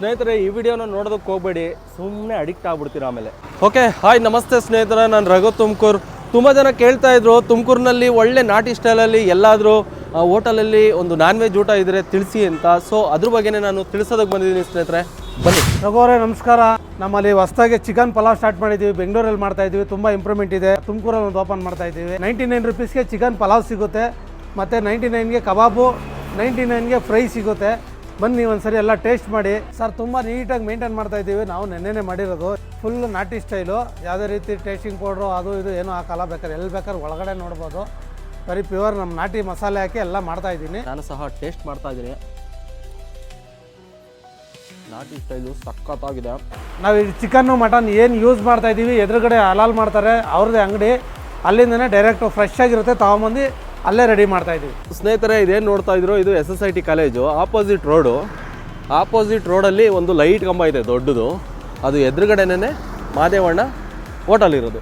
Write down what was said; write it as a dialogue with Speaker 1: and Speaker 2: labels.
Speaker 1: ಸ್ನೇಹಿತರೆ, ಈ ವಿಡಿಯೋನ ನೋಡೋದಕ್ಕೆ ಹೋಗಬೇಡಿ. ಸುಮ್ಮನೆ ಅಡಿಕ್ಟ್ ಆಗ್ಬಿಡ್ತೀರ ಆಮೇಲೆ. ಓಕೆ ಹಾಯ್ ನಮಸ್ತೆ ಸ್ನೇಹಿತರೆ, ನಾನು ರಘು ತುಮಕೂರು. ತುಂಬ ಜನ ಕೇಳ್ತಾ ಇದ್ರು, ತುಮಕೂರಿನಲ್ಲಿ ಒಳ್ಳೆ ನಾಟಿ ಸ್ಟೈಲಲ್ಲಿ ಎಲ್ಲಾದರೂ ಹೋಟೆಲಲ್ಲಿ ಒಂದು ನಾನ್ ವೆಜ್ ಊಟ ಇದ್ರೆ ತಿಳಿಸಿ ಅಂತ. ಸೊ ಅದ್ರ ಬಗ್ಗೆನೇ ನಾನು ತಿಳಿಸೋದಕ್ಕೆ ಬಂದಿದ್ದೀನಿ ಸ್ನೇಹಿತರೆ. ಬನ್ನಿ.
Speaker 2: ರಘುವರೇ ನಮಸ್ಕಾರ. ನಮ್ಮಲ್ಲಿ ಹೊಸದಾಗಿ ಚಿಕನ್ ಪಲಾವ್ ಸ್ಟಾರ್ಟ್ ಮಾಡಿದ್ದೀವಿ ಬೆಂಗಳೂರಲ್ಲಿ ಮಾಡ್ತಾ ಇದ್ದೀವಿ. ತುಂಬ ಇಂಪ್ರೂವ್ಮೆಂಟ್ ಇದೆ. ತುಮಕೂರಲ್ಲಿ ಒಂದು ಓಪನ್ ಮಾಡ್ತಾ ಇದ್ದೀವಿ. ನೈಂಟಿ ನೈನ್ ರುಪೀಸ್ಗೆ ಚಿಕನ್ ಪಲಾವ್ ಸಿಗುತ್ತೆ. ಮತ್ತು ನೈಂಟಿ ನೈನ್ಗೆ ಕಬಾಬು ನೈಂಟಿ ನೈನ್ಗೆ ಫ್ರೈ ಸಿಗುತ್ತೆ. ಬನ್ನಿ ಒಂದ್ಸರಿ ಎಲ್ಲ ಟೇಸ್ಟ್ ಮಾಡಿ. ಸರ್ ತುಂಬ ನೀಟಾಗಿ ಮೇಂಟೈನ್ ಮಾಡ್ತಾ ಇದ್ದೀವಿ. ನಾವು ನೆನ್ನೆನೇ ಮಾಡಿರೋದು. ಫುಲ್ ನಾಟಿ ಸ್ಟೈಲು ಯಾವುದೇ ರೀತಿ ಟೇಸ್ಟಿಂಗ್ ಪೌಡ್ರು ಅದು ಇದು ಏನೂ ಹಾಕಲ್ಲ. ಬೇಕಾದ್ರೆ ಎಲ್ಲಿ ಬೇಕಾದ್ರೆ ಒಳಗಡೆ ನೋಡ್ಬೋದು. ಬರೀ ಪ್ಯೂರ್ ನಮ್ಮ ನಾಟಿ ಮಸಾಲೆ ಹಾಕಿ ಎಲ್ಲ ಮಾಡ್ತಾ ಇದ್ದೀನಿ.
Speaker 1: ನಾನು ಸಹ ಟೇಸ್ಟ್ ಮಾಡ್ತಾ ಇದ್ದೀನಿ. ನಾಟಿ ಸ್ಟೈಲು ಸಖತ್ತಾಗಿದೆ.
Speaker 2: ನಾವು ಈ ಚಿಕನ್ನು ಮಟನ್ ಏನು ಯೂಸ್ ಮಾಡ್ತಾ ಇದ್ದೀವಿ ಎದುರುಗಡೆ ಹಲಾಲ್ ಮಾಡ್ತಾರೆ. ಅವ್ರದ್ದೇ ಅಂಗಡಿ. ಅಲ್ಲಿಂದನೇ ಡೈರೆಕ್ಟ್ ಫ್ರೆಶ್ ಆಗಿರುತ್ತೆ. ತಗೊಂಬಂದು ಅಲ್ಲೇ ರೆಡಿ ಮಾಡ್ತಾ ಇದ್ದೀವಿ.
Speaker 1: ಸ್ನೇಹಿತರೆ, ಇದೇನು ನೋಡ್ತಾ ಇದ್ರು, ಇದು S S I T college opposite road opposite ರೋಡಲ್ಲಿ ಒಂದು ಲೈಟ್ ಕಂಬ ಇದೆ, ದೊಡ್ಡದು. ಅದು ಎದುರುಗಡೆನೇ ಮಾದೇವಣ್ಣ ಹೋಟಲ್ ಇರೋದು.